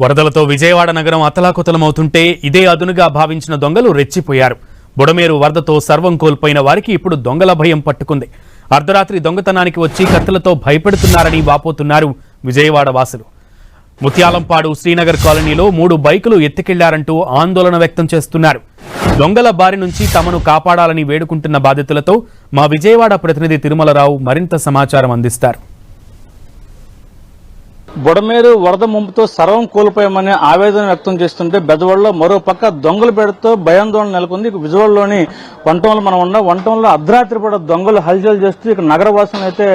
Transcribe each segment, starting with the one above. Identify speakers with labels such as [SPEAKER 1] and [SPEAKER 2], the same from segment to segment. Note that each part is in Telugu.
[SPEAKER 1] వరదలతో విజయవాడ నగరం అతలాకుతలమవుతుంటే ఇదే అదునుగా భావించిన దొంగలు రెచ్చిపోయారు. బుడమేరు వరదతో సర్వం కోల్పోయిన వారికి ఇప్పుడు దొంగల భయం పట్టుకుంది. అర్ధరాత్రి దొంగతనానికి వచ్చి కత్తులతో భయపెడుతున్నారని వాపోతున్నారు విజయవాడ వాసులు. ముత్యాలంపాడు శ్రీనగర్ కాలనీలో మూడు బైకులు ఎత్తుకెళ్ళారంటూ ఆందోళన వ్యక్తం చేస్తున్నారు. దొంగల బారి నుంచి తమను కాపాడాలని వేడుకుంటున్న బాధితులతో మా విజయవాడ ప్రతినిధి తిరుమలరావు మరింత సమాచారం అందిస్తారు.
[SPEAKER 2] బుడమేరు వరద ముంపుతో సర్వం కోల్పోయామని ఆవేదన వ్యక్తం చేస్తుంటే బెదవాడలో మరో పక్క దొంగల బెడతో భయాందోళన నెలకొంది. ఇక విజయవాడలోని వంటంలో మనం ఉన్న వంటంలో అర్ధరాత్రి పూట దొంగలు హల్చల్ చేస్తూ ఇక్కడ నగరవాసులను అయితే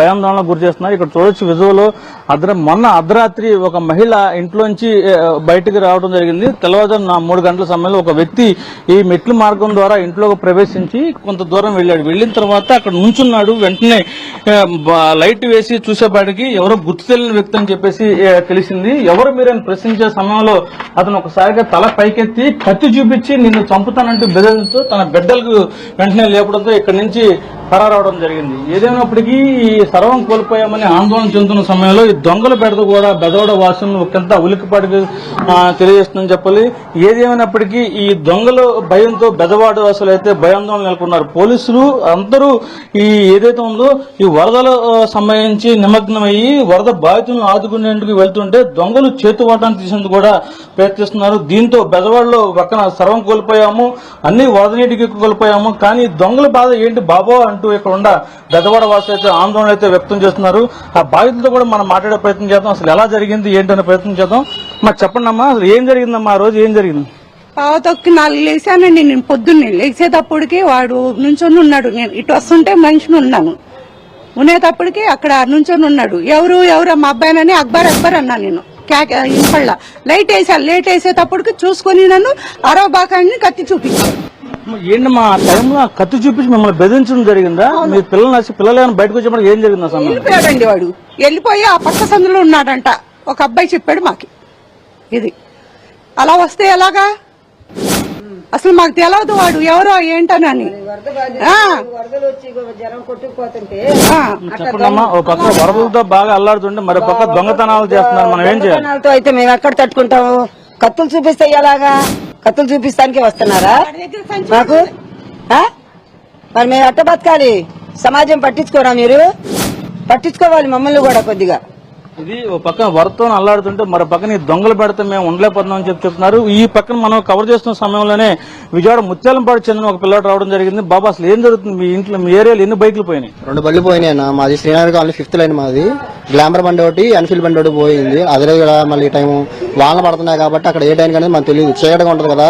[SPEAKER 2] భయాందోళనకు గురి చేస్తున్నారు. ఇక్కడ చూడొచ్చు విజువలో అర్ధ మొన్న అర్ధరాత్రి ఒక మహిళ ఇంట్లోంచి బయటికి రావడం జరిగింది. తెల్లవారుజాము నా మూడు గంటల సమయంలో ఒక వ్యక్తి ఈ మెట్ల మార్గం ద్వారా ఇంట్లోకి ప్రవేశించి కొంత దూరం వెళ్ళాడు. వెళ్ళిన తర్వాత అక్కడ నుంచున్నాడు. వెంటనే లైట్ వేసి చూసేపాటికి ఎవరో గుర్తు తెలియని వ్యక్తి అని చెప్పేసి తెలిసింది. ఎవరు మీరని ప్రశ్నించే సమయంలో అతను ఒకసారిగా తల పైకెత్తి కత్తి చూపించి నిన్ను చంపుతానంటూ బెదిరించు తన బిడ్డలకు వెంటనే లేపడంతో ఇక్కడి నుంచి రావడం జరిగింది. ఏదైనప్పటికీ ఈ సర్వం కోల్పోయామని ఆందోళన చెందుతున్న సమయంలో ఈ దొంగల బెడద కూడా బెదవడ వాసులను ఒకంత ఉలికిపాటి తెలియజేస్తుందని చెప్పాలి. ఏదేమైనప్పటికీ ఈ దొంగల భయంతో బెదవాడ వాసులు అయితే భయాందోళన నెలకొన్నారు. పోలీసులు అందరూ ఈ ఏదైతే ఉందో ఈ వరదల సంబంధించి నిమగ్నమయ్యి వరద బాధితులను ఆదుకునేందుకు వెళ్తుంటే దొంగలు చేతువాటాన్ని తీసేందుకు కూడా ప్రయత్నిస్తున్నారు. దీంతో బెదవాడలో పక్కన సర్వం కోల్పోయాము. అన్ని వరద నీటికి కోల్పోయాము. కానీ దొంగల బాధ ఏంటి బాబో అంటూ ఇక్కడ ఉన్న బెదవాడ వాసులు అయితే ఆందోళన అయితే వ్యక్తం చేస్తున్నారు. ఆ బాధితులతో కూడా మనం మాట్లాడే ప్రయత్నం చేద్దాం. అసలు ఎలా జరిగింది ఏంటనే ప్రయత్నం చేద్దాం. మరి చెప్పండి అమ్మా అసలు ఏం జరిగిందమ్మా ఆ రోజు ఏం జరిగింది?
[SPEAKER 3] పావు తొక్కి నాలుగు లేచానండి నేను పొద్దున్నే లేచేటప్పటికి వాడు నుంచొని ఉన్నాడు. నేను ఇటు వస్తుంటే మనిషిని ఉన్నాను ఉండేటప్పటికి అక్కడ నుంచొని ఉన్నాడు. ఎవరు ఎవరు? మా అబ్బాయినని అక్బర్ అక్బర్ అన్నా నేను. ఇంపళ్ళ లైట్ వేసాను లైట్ వేసేటప్పటికి చూసుకొని నన్ను అరవ బాకాన్ని కత్తి
[SPEAKER 2] చూపించాను ఏంటమ్మా ఆ టైంలో ఆ కత్తి చూపించి మిమ్మల్ని బెదిరించడం జరిగిందా? మీ పిల్లలు నచ్చి పిల్లలు ఏమైనా బయటకు వచ్చేప్పుడు ఏం జరిగింది అసలు
[SPEAKER 3] వెళ్ళిపోయాడండి వాడు. వెళ్ళిపోయి ఆ పక్క సందులో ఉన్నాడంట. ఒక అబ్బాయి చెప్పాడు మాకి. ఇది. అలా వస్తే ఎలాగా? అసలు మాకు తెలియదు వాడు. ఎవరో ఏంటనని. ఆ.
[SPEAKER 2] చెప్పండమ్మా ఓ పక్క వరదలతో బాగా అల్లాడుతుంటే మరో పక్క దొంగతనాలు చేస్తున్నారు. మనం ఏం చేయాలి?
[SPEAKER 4] అయితే మేము ఎక్కడ తట్టుకుంటాము? కత్తులు చూపిస్తే ఎలాగా? కత్తులు చూపిస్తానికే వస్తున్నారా? మాకు? మరి మేము ఎట్ట బతకాలి. సమాజం పట్టించుకోరా మీరు? పట్టించుకోవాలి మమ్మల్ని కూడా కొద్దిగా.
[SPEAKER 2] ఇది ఓ పక్కన వరదతో అల్లాడుతుంటే మరో పక్కన ఈ దొంగలు పెడితే మేము ఉండలేకపోతున్నాం అని చెప్పి చెప్తున్నారు. ఈ పక్కన మనం కవర్ చేస్తున్న సమయంలోనే విజయవాడ ముత్యాలంపాడు చెందిన ఒక పిల్లడు రావడం జరిగింది. బాబా అసలు ఏం జరుగుతుంది మీ ఇంట్లో మీ ఏరియాలో ఎన్ని బైకులు పోయినాయి?
[SPEAKER 5] రెండు బళ్ళు పోయినాయి మాది శ్రీనగర్ కాలనీ ఫిఫ్త్ లైన్ మాది. గ్లామర్ బండి ఒకటి ఎన్ఫీల్డ్ బండి ఒకటి పోయింది. అదే కూడా మళ్ళీ టైం వాన పడుతున్నాయి కాబట్టి అక్కడ ఏ టైం అనేది మనకు తెలియదు. చీకటిగా ఉంటుంది కదా.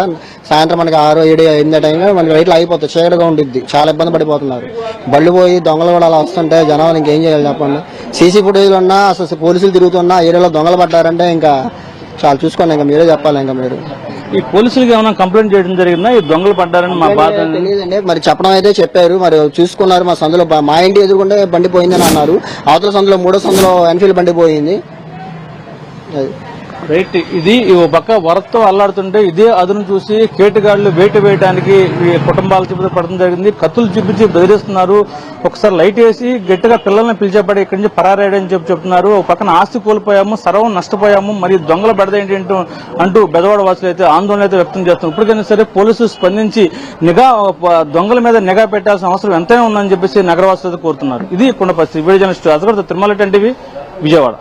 [SPEAKER 5] సాయంత్రం మనకి ఆరు ఏడు ఎనిమిది టైం మనకి రైట్లు అయిపోతాయి చీకటిగా ఉంటుంది చాలా ఇబ్బంది పడిపోతున్నారు. బళ్ళు పోయి దొంగలు కూడా అలా వస్తుంటే జనాలు ఇంకేం చేయాలి చెప్పండి. సీసీ ఫుటేజ్లు ఉన్నా అసలు పోలీసులు తిరుగుతున్నా ఏరియాలో దొంగలు పడ్డారంటే ఇంకా చాలా చూసుకోండి ఇంకా మీరే చెప్పాలి ఇంకా మీరు.
[SPEAKER 2] ఈ పోలీసులకి ఏమైనా కంప్లైంట్ చేయడం జరిగిందా? ఈ దొంగలు పడ్డారని మా బాధ.
[SPEAKER 5] తెలియదండి. మరి చెప్పడం అయితే చెప్పారు. మరి చూసుకున్నారు. మా సందులో మా ఇంటి ఎదురుకుంటే బండి పోయిందని అన్నారు. అవతల సందులో మూడో సందులో ఎన్ఫీల్డ్ బండి పోయింది. అది.
[SPEAKER 2] రైట్ ఇది ఓ పక్క వరదతో అల్లాడుతుంటే ఇదే అదును చూసి కేటుగాళ్ళు వేట వేయడానికి కుటుంబాల కుటుంబాలు పడడం జరిగింది. కత్తులు చూపించి బెదిరిస్తున్నారు. ఒకసారి లైట్ వేసి గట్టిగా పిల్లల్ని పిలిచేపడి ఇక్కడి నుంచి పరారేయడని చెప్పి చెప్తున్నారు. ఒక పక్కన ఆస్తి కోల్పోయాము సర్వం నష్టపోయాము మరి దొంగల బెడద ఏంటి అంటూ బెదవాడ వాసులు అయితే ఆందోళన అయితే వ్యక్తం చేస్తున్నారు. ఇప్పటికైనా సరే పోలీసులు స్పందించి నిఘా దొంగల మీద నిఘా పెట్టాల్సిన అవసరం ఎంతైనా ఉందని చెప్పేసి నగరవాసులు అయితే కోరుతున్నారు. ఇది కొండ పరిస్థితి. Video journalist Azgar Tirumala TV Vijayawada.